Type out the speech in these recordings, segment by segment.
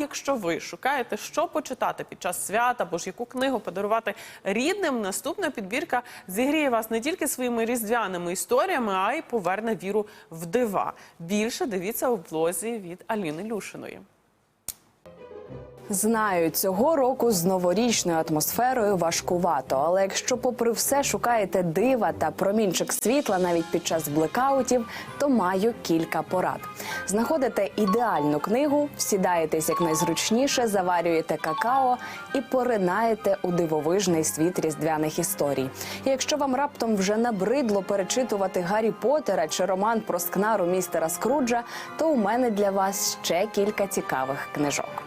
якщо ви шукаєте, що почитати під час свята або ж яку книгу подарувати рідним, наступна підбірка зігріє вас не тільки своїми різдвяними історіями, а й поверне віру в дива. Більше дивіться у блозі від Аліни Люшиної. Знаю, цього року з новорічною атмосферою важкувато. Але якщо, попри все, шукаєте дива та промінчик світла навіть під час блекаутів, то маю кілька порад. Знаходите ідеальну книгу, сідаєтесь якнайзручніше, заварюєте какао і поринаєте у дивовижний світ різдвяних історій. І якщо вам раптом вже набридло перечитувати Гаррі Поттера чи роман про скнару містера Скруджа, то у мене для вас ще кілька цікавих книжок.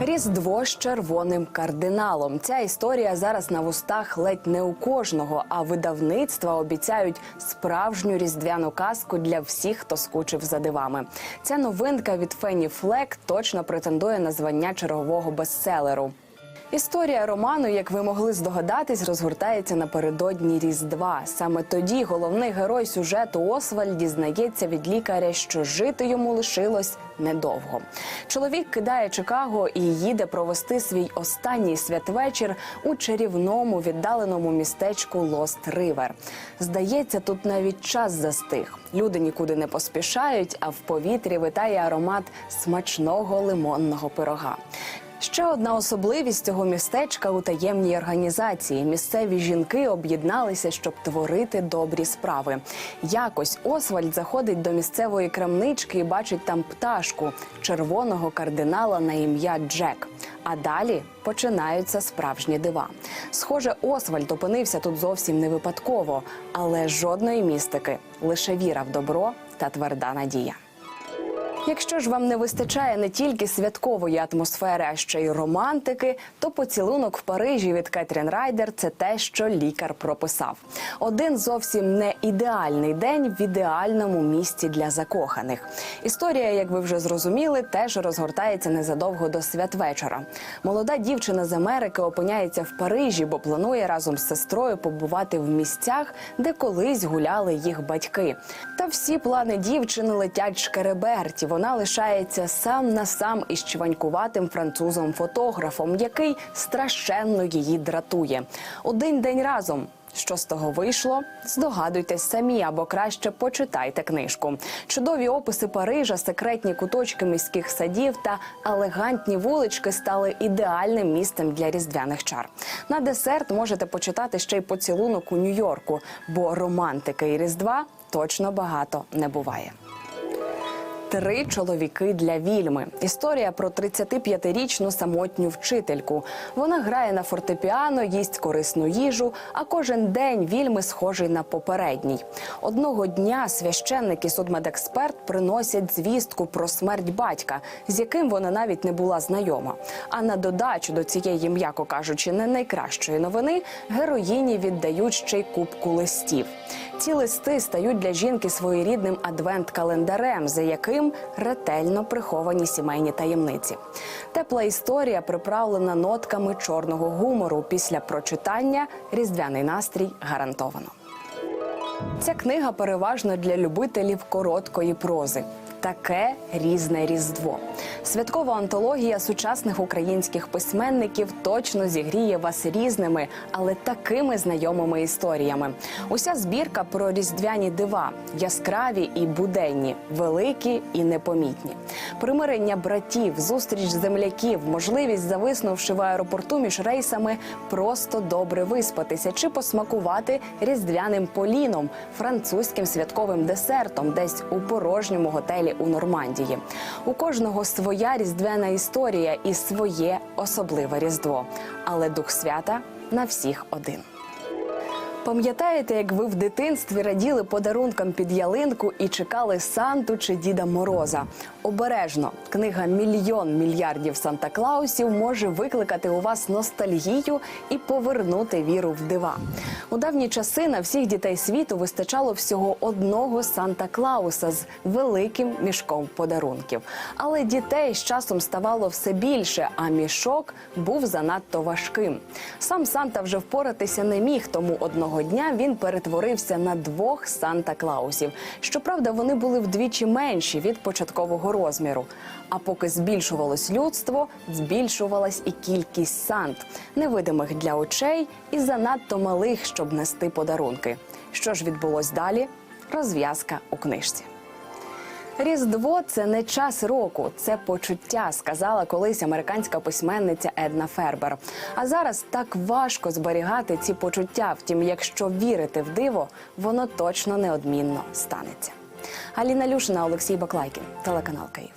Різдво з червоним кардиналом. Ця історія зараз на вустах ледь не у кожного, а видавництва обіцяють справжню різдвяну казку для всіх, хто скучив за дивами. Ця новинка від Фенні Флек точно претендує на звання чергового бестселеру. Історія роману, як ви могли здогадатись, розгортається напередодні Різдва. Саме тоді головний герой сюжету Освальд дізнається від лікаря, що жити йому лишилось недовго. Чоловік кидає Чикаго і їде провести свій останній святвечір у чарівному віддаленому містечку Лост Ривер. Здається, тут навіть час застиг. Люди нікуди не поспішають, а в повітрі витає аромат смачного лимонного пирога. Ще одна особливість цього містечка у таємній організації. Місцеві жінки об'єдналися, щоб творити добрі справи. Якось Освальд заходить до місцевої крамнички і бачить там пташку червоного кардинала на ім'я Джек. А далі починаються справжні дива. Схоже, Освальд опинився тут зовсім не випадково, але жодної містики, лише віра в добро та тверда надія. Якщо ж вам не вистачає не тільки святкової атмосфери, а ще й романтики, то поцілунок в Парижі від Кетрін Райдер це те, що лікар прописав. Один зовсім не ідеальний день в ідеальному місці для закоханих. Історія, як ви вже зрозуміли, теж розгортається незадовго до святвечора. Молода дівчина з Америки опиняється в Парижі, бо планує разом з сестрою побувати в місцях, де колись гуляли їх батьки. Та всі плани дівчини летять шкереберті. Вона лишається сам на сам із чванькуватим французом-фотографом, який страшенно її дратує. Один день разом. Що з того вийшло? Здогадуйтесь самі або краще почитайте книжку. Чудові описи Парижа, секретні куточки міських садів та елегантні вулички стали ідеальним місцем для різдвяних чар. На десерт можете почитати ще й поцілунок у Нью-Йорку, бо романтики і різдва точно багато не буває. Три чоловіки для вільми. Історія про 35-річну самотню вчительку. Вона грає на фортепіано, їсть корисну їжу, а кожен день вільми схожий на попередній. Одного дня священник і судмедексперт приносять звістку про смерть батька, з яким вона навіть не була знайома. А на додачу до цієї, м'яко кажучи, не найкращої новини героїні віддають ще й кубку листів. Ці листи стають для жінки своєрідним адвент-календарем, за яким ретельно приховані сімейні таємниці. Тепла історія приправлена нотками чорного гумору. Після прочитання різдвяний настрій гарантовано. Ця книга переважно для любителів короткої прози. Таке різне різдво. Святкова антологія сучасних українських письменників точно зігріє вас різними, але такими знайомими історіями. Уся збірка про різдвяні дива, яскраві і буденні, великі і непомітні. Примирення братів, зустріч земляків, можливість, зависнувши в аеропорту між рейсами, просто добре виспатися чи посмакувати різдвяним поліном, французьким святковим десертом, десь у порожньому готелі у Нормандії. У кожного своя різдвяна історія і своє особливе різдво. Але дух свята на всіх один. Пам'ятаєте, як ви в дитинстві раділи подарункам під ялинку і чекали Санту чи Діда Мороза? Обережно книга Мільйон мільярдів Санта Клаусів може викликати у вас ностальгію і повернути віру в дива. У давні часи на всіх дітей світу вистачало всього одного Санта Клауса з великим мішком подарунків. Але дітей з часом ставало все більше, а мішок був занадто важким. Сам Санта вже впоратися не міг, тому одного одного дня він перетворився на двох Санта Клаусів. Щоправда, вони були вдвічі менші від початкового розміру. А поки збільшувалось людство, збільшувалась і кількість сант, невидимих для очей і занадто малих, щоб нести подарунки. Що ж відбулось далі? Розв'язка у книжці. Різдво це не час року, це почуття, сказала колись американська письменниця Една Фербер. А зараз так важко зберігати ці почуття. Втім, якщо вірити в диво, воно точно неодмінно станеться. Аліна Люшина, Олексій Баклайкін, телеканал Київ.